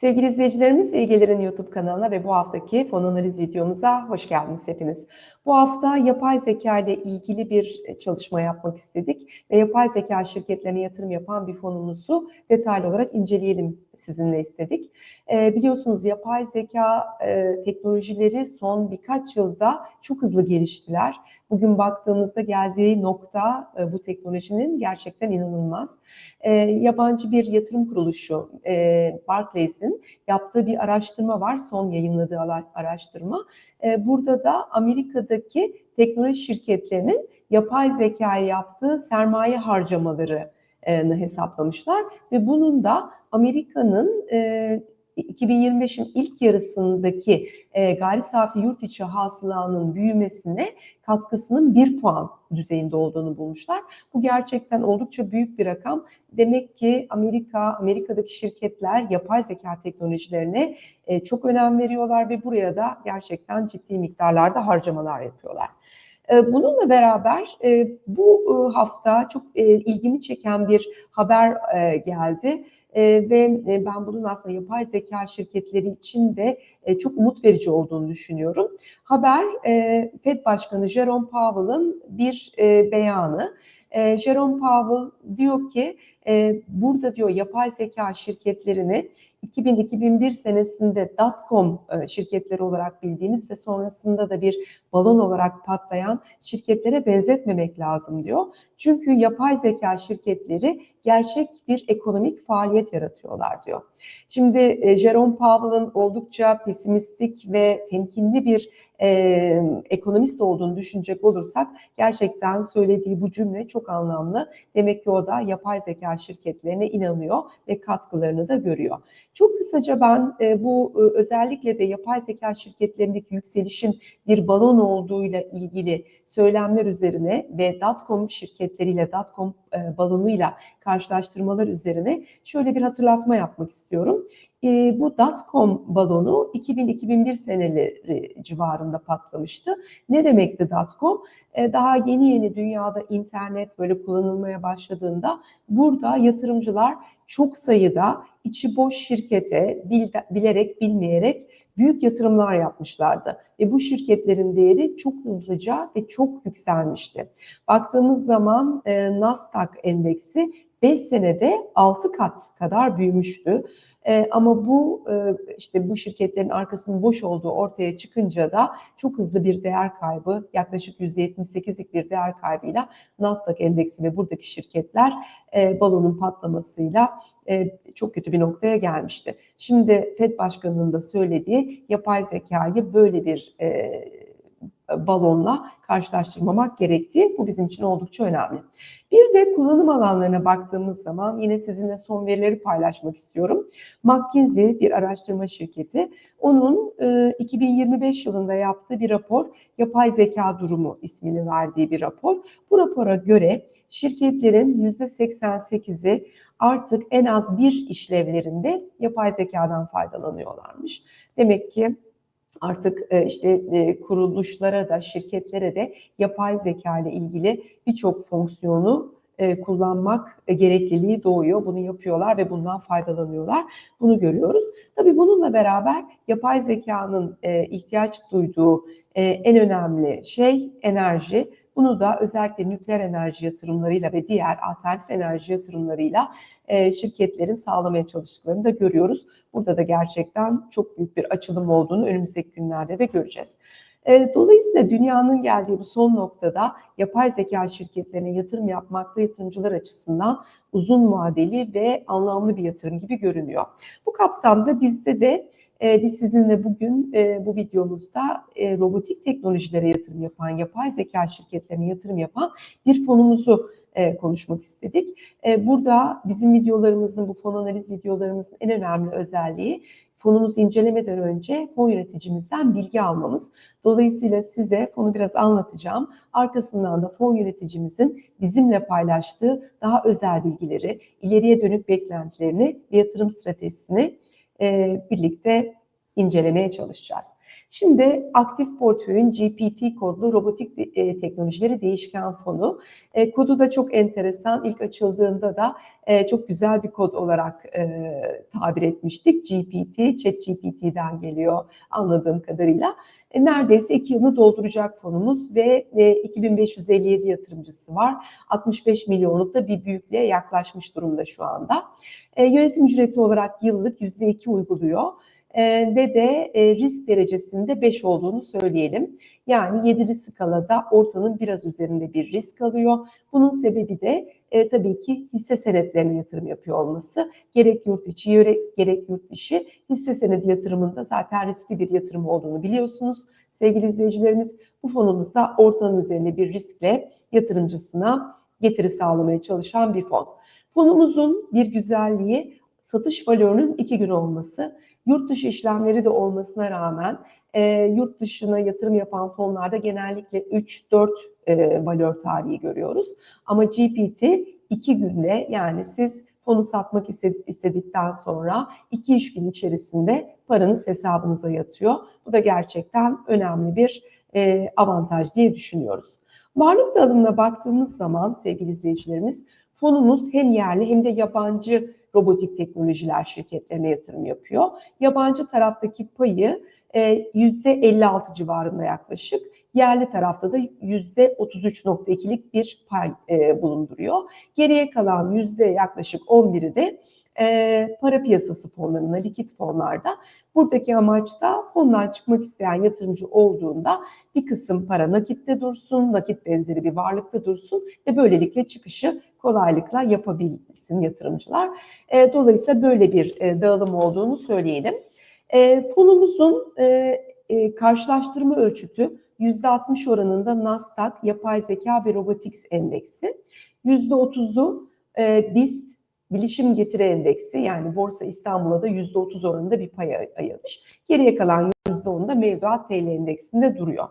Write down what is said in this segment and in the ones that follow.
Sevgili izleyicilerimiz, İlgelerin YouTube kanalına ve bu haftaki fon analiz videomuza hoş geldiniz hepiniz. Bu hafta yapay zeka ile ilgili bir çalışma yapmak istedik ve yapay zeka şirketlerine yatırım yapan bir fonumuzu detaylı olarak inceleyelim sizinle istedik. E, biliyorsunuz yapay zeka e, teknolojileri son birkaç yılda çok hızlı geliştiler. Bugün baktığımızda geldiği nokta e, bu teknolojinin gerçekten inanılmaz. E, yabancı bir yatırım kuruluşu e, Barclays'in yaptığı bir araştırma var, son yayınladığı araştırma. E, burada da Amerika'daki teknoloji şirketlerinin yapay zekaya yaptığı sermaye harcamaları hesaplamışlar ve bunun da Amerika'nın e, 2025'in ilk yarısındaki e, gayri safi yurt içi hasılanın büyümesine katkısının bir puan düzeyinde olduğunu bulmuşlar. Bu gerçekten oldukça büyük bir rakam. Demek ki Amerika, Amerika'daki şirketler yapay zeka teknolojilerine e, çok önem veriyorlar ve buraya da gerçekten ciddi miktarlarda harcamalar yapıyorlar. E, bununla beraber e, bu e, hafta çok ilgimi çeken bir haber geldi. E, ve e, ben bunun aslında yapay zeka şirketleri için de e, çok umut verici olduğunu düşünüyorum. Haber e, Fed Başkanı Jerome Powell'ın bir e, beyanı. E, Jerome Powell diyor ki e, burada diyor yapay zeka şirketlerini 2000-2001 senesinde dotcom e, şirketleri olarak bildiğimiz ve sonrasında da bir balon olarak patlayan şirketlere benzetmemek lazım diyor. Çünkü yapay zeka şirketleri gerçek bir ekonomik faaliyet yaratıyorlar diyor. Şimdi e, Jerome Powell'ın oldukça pesimistik ve temkinli bir e, ekonomist olduğunu düşünecek olursak gerçekten söylediği bu cümle çok anlamlı. Demek ki o da yapay zeka şirketlerine inanıyor ve katkılarını da görüyor. Çok kısaca ben e, bu e, özellikle de yapay zeka şirketlerindeki yükselişin bir balon olduğuyla ilgili söylemler üzerine ve dotcom şirketleriyle dotcom e, balonuyla karşılaştırmalar üzerine şöyle bir hatırlatma yapmak istiyorum. E, bu dotcom balonu 2000-2001 seneleri civarında patlamıştı. Ne demekti dotcom? E, daha yeni yeni dünyada internet böyle kullanılmaya başladığında burada yatırımcılar çok sayıda içi boş şirkete bilerek bilmeyerek büyük yatırımlar yapmışlardı ve bu şirketlerin değeri çok hızlıca ve çok yükselmişti. Baktığımız zaman e, Nasdaq endeksi 5 senede 6 kat kadar büyümüştü. E, ama bu e, işte bu şirketlerin arkasının boş olduğu ortaya çıkınca da çok hızlı bir değer kaybı, yaklaşık %78'lik bir değer kaybıyla Nasdaq endeksi ve buradaki şirketler e, balonun patlamasıyla e, çok kötü bir noktaya gelmişti. Şimdi FED Başkanı'nın da söylediği yapay zekayı böyle bir e, balonla karşılaştırmamak gerektiği bu bizim için oldukça önemli. Bir de kullanım alanlarına baktığımız zaman yine sizinle son verileri paylaşmak istiyorum. McKinsey bir araştırma şirketi. Onun e, 2025 yılında yaptığı bir rapor, yapay zeka durumu ismini verdiği bir rapor. Bu rapora göre şirketlerin %88'i artık en az bir işlevlerinde yapay zekadan faydalanıyorlarmış. Demek ki artık e, işte e, kuruluşlara da şirketlere de yapay zeka ile ilgili birçok fonksiyonu e, kullanmak gerekliliği doğuyor. Bunu yapıyorlar ve bundan faydalanıyorlar. Bunu görüyoruz. Tabii bununla beraber yapay zekanın ihtiyaç duyduğu en önemli şey enerji. Bunu da özellikle nükleer enerji yatırımlarıyla ve diğer alternatif enerji yatırımlarıyla e, şirketlerin sağlamaya çalıştıklarını da görüyoruz. Burada da gerçekten çok büyük bir açılım olduğunu önümüzdeki günlerde de göreceğiz. E, dolayısıyla dünyanın geldiği bu son noktada yapay zeka şirketlerine yatırım yapmakta yatırımcılar açısından uzun vadeli ve anlamlı bir yatırım gibi görünüyor. Bu kapsamda bizde de e, biz sizinle bugün e, bu videomuzda e, robotik teknolojilere yatırım yapan, yapay zeka şirketlerine yatırım yapan bir fonumuzu e, konuşmak istedik. Burada bizim videolarımızın, bu fon analiz videolarımızın en önemli özelliği fonumuzu incelemeden önce fon yöneticimizden bilgi almamız. Dolayısıyla size fonu biraz anlatacağım. Arkasından da fon yöneticimizin bizimle paylaştığı daha özel bilgileri, ileriye dönük beklentilerini yatırım stratejisini birlikte incelemeye çalışacağız. Şimdi aktif portföyün GPT kodlu robotik e, teknolojileri değişken fonu. E, kodu da çok enteresan. İlk açıldığında da e, çok güzel bir kod olarak tabir etmiştik. GPT, ChatGPT'den geliyor anladığım kadarıyla. Neredeyse iki yılını dolduracak fonumuz ve e, 2557 yatırımcısı var. 65 milyonluk da bir büyüklüğe yaklaşmış durumda şu anda. Yönetim ücreti olarak yıllık %2 uyguluyor e, ve de e, risk derecesinde 5 olduğunu söyleyelim. Yani 7'li skalada ortanın biraz üzerinde bir risk alıyor. Bunun sebebi de e, tabii ki hisse senetlerine yatırım yapıyor olması. Gerek yurt içi gerek yurt dışı hisse senedi yatırımında zaten riskli bir yatırım olduğunu biliyorsunuz. Sevgili izleyicilerimiz bu fonumuzda ortanın üzerinde bir riskle yatırımcısına getiri sağlamaya çalışan bir fon. Fonumuzun bir güzelliği satış valörünün iki gün olması. Yurt dışı işlemleri de olmasına rağmen e, yurt dışına yatırım yapan fonlarda genellikle 3-4 e, valör tarihi görüyoruz. Ama GPT 2 günde yani siz fonu satmak istedikten sonra 2 iş gün içerisinde paranız hesabınıza yatıyor. Bu da gerçekten önemli bir e, avantaj diye düşünüyoruz. Varlık dağılımına baktığımız zaman sevgili izleyicilerimiz fonumuz hem yerli hem de yabancı robotik teknolojiler şirketlerine yatırım yapıyor. Yabancı taraftaki payı %56 e, civarında yaklaşık. Yerli tarafta da %33.2'lik bir pay e, bulunduruyor. Geriye kalan yüzde yaklaşık 11'i de para piyasası fonlarına, likit fonlarda. Buradaki amaç da fondan çıkmak isteyen yatırımcı olduğunda bir kısım para nakitte dursun, nakit benzeri bir varlıkta dursun ve böylelikle çıkışı kolaylıkla yapabilsin yatırımcılar. Dolayısıyla böyle bir e, dağılım olduğunu söyleyelim. Fonumuzun e, e, karşılaştırma ölçütü %60 oranında Nasdaq, yapay zeka ve robotics endeksi. %30'u e, BIST bilişim getiri endeksi yani Borsa İstanbul'a da %30 oranında bir pay ayırmış. Geriye kalan %10 da mevduat TL endeksinde duruyor.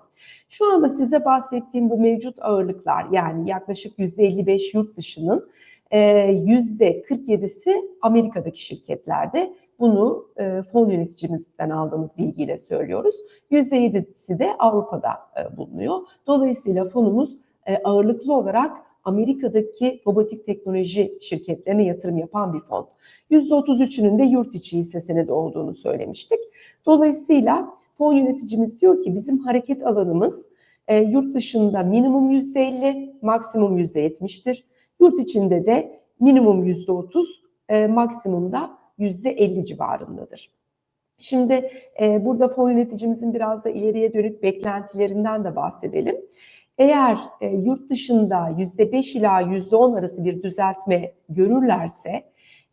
Şu anda size bahsettiğim bu mevcut ağırlıklar yani yaklaşık %55 yurt dışının %47'si e, Amerika'daki şirketlerde. Bunu fon yöneticimizden aldığımız bilgiyle söylüyoruz. %7'si de Avrupa'da bulunuyor. Dolayısıyla fonumuz ağırlıklı olarak Amerika'daki robotik teknoloji şirketlerine yatırım yapan bir fon. %33'ünün de yurt içi hisse senedi olduğunu söylemiştik. Dolayısıyla fon yöneticimiz diyor ki bizim hareket alanımız e, yurt dışında minimum %50, maksimum %70'tir. Yurt içinde de minimum %30, e, maksimumda %50 civarındadır. Şimdi e, burada fon yöneticimizin biraz da ileriye dönük beklentilerinden de bahsedelim. Eğer e, yurt dışında %5 ila %10 arası bir düzeltme görürlerse,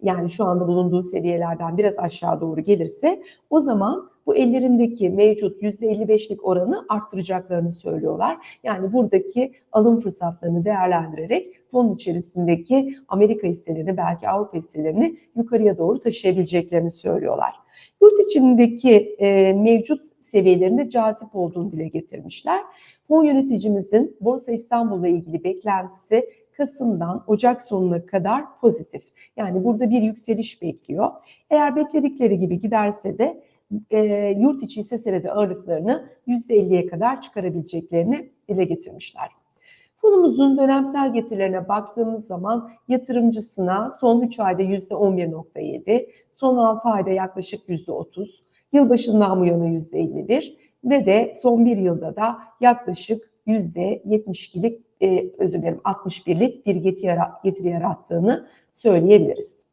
yani şu anda bulunduğu seviyelerden biraz aşağı doğru gelirse, o zaman bu ellerindeki mevcut %55'lik oranı arttıracaklarını söylüyorlar. Yani buradaki alım fırsatlarını değerlendirerek fon içerisindeki Amerika hisselerini belki Avrupa hisselerini yukarıya doğru taşıyabileceklerini söylüyorlar. Yurt içindeki e, mevcut seviyelerinde cazip olduğunu dile getirmişler. Fon yöneticimizin Borsa İstanbul'la ilgili beklentisi Kasım'dan Ocak sonuna kadar pozitif. Yani burada bir yükseliş bekliyor. Eğer bekledikleri gibi giderse de e, yurt içi hisse senedi ağırlıklarını %50'ye kadar çıkarabileceklerini dile getirmişler. Fonumuzun dönemsel getirilerine baktığımız zaman yatırımcısına son 3 ayda %11.7, son 6 ayda yaklaşık %30, yılbaşından bu yana %51 ve de son bir yılda da yaklaşık %72'lik e, özür dilerim 61'lik bir getiri, yarattığını söyleyebiliriz.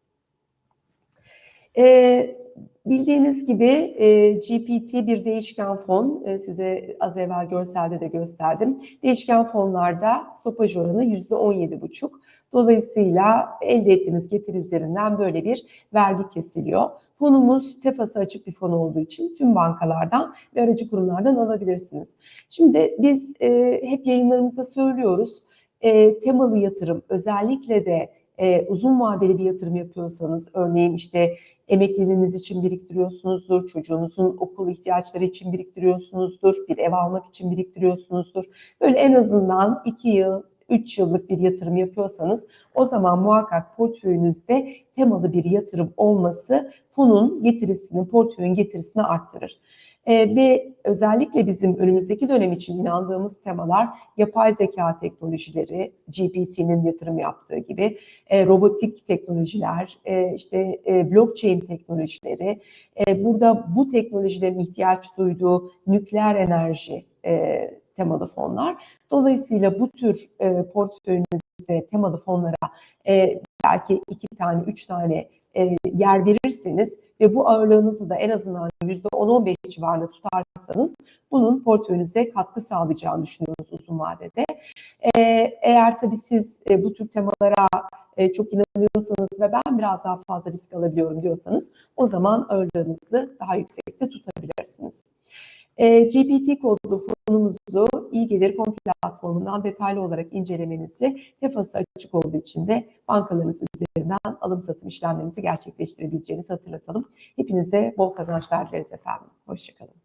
E, bildiğiniz gibi e, GPT bir değişken fon. E, size az evvel görselde de gösterdim. Değişken fonlarda stopaj oranı %17,5. Dolayısıyla elde ettiğiniz getiri üzerinden böyle bir vergi kesiliyor. Fonumuz tefası açık bir fon olduğu için tüm bankalardan ve aracı kurumlardan alabilirsiniz. Şimdi biz e, hep yayınlarımızda söylüyoruz e, temalı yatırım özellikle de e, uzun vadeli bir yatırım yapıyorsanız örneğin işte emekliliğiniz için biriktiriyorsunuzdur, çocuğunuzun okul ihtiyaçları için biriktiriyorsunuzdur, bir ev almak için biriktiriyorsunuzdur. Böyle en azından 2 yıl, 3 yıllık bir yatırım yapıyorsanız o zaman muhakkak portföyünüzde temalı bir yatırım olması fonun getirisini, portföyün getirisini arttırır. Ee, ve özellikle bizim önümüzdeki dönem için inandığımız temalar yapay zeka teknolojileri, GPT'nin yatırım yaptığı gibi, e, robotik teknolojiler, e, işte e, blockchain teknolojileri, e, burada bu teknolojilerin ihtiyaç duyduğu nükleer enerji e, temalı fonlar. Dolayısıyla bu tür e, portföyünüzde temalı fonlara e, belki iki tane, üç tane e, yer verirseniz ve bu ağırlığınızı da en azından %10-15 civarında tutarsanız bunun portföyünüze katkı sağlayacağını düşünüyoruz uzun vadede. E, eğer tabii siz e, bu tür temalara e, çok inanıyorsanız ve ben biraz daha fazla risk alabiliyorum diyorsanız o zaman ağırlığınızı daha yüksekte tutabilirsiniz. E, GPT kodlu fonumuzu iyi gelir fon platformundan detaylı olarak incelemenizi tefası açık olduğu için de bankalarınız üzerinden alım satım işlemlerinizi gerçekleştirebileceğinizi hatırlatalım. Hepinize bol kazançlar dileriz efendim. Hoşçakalın.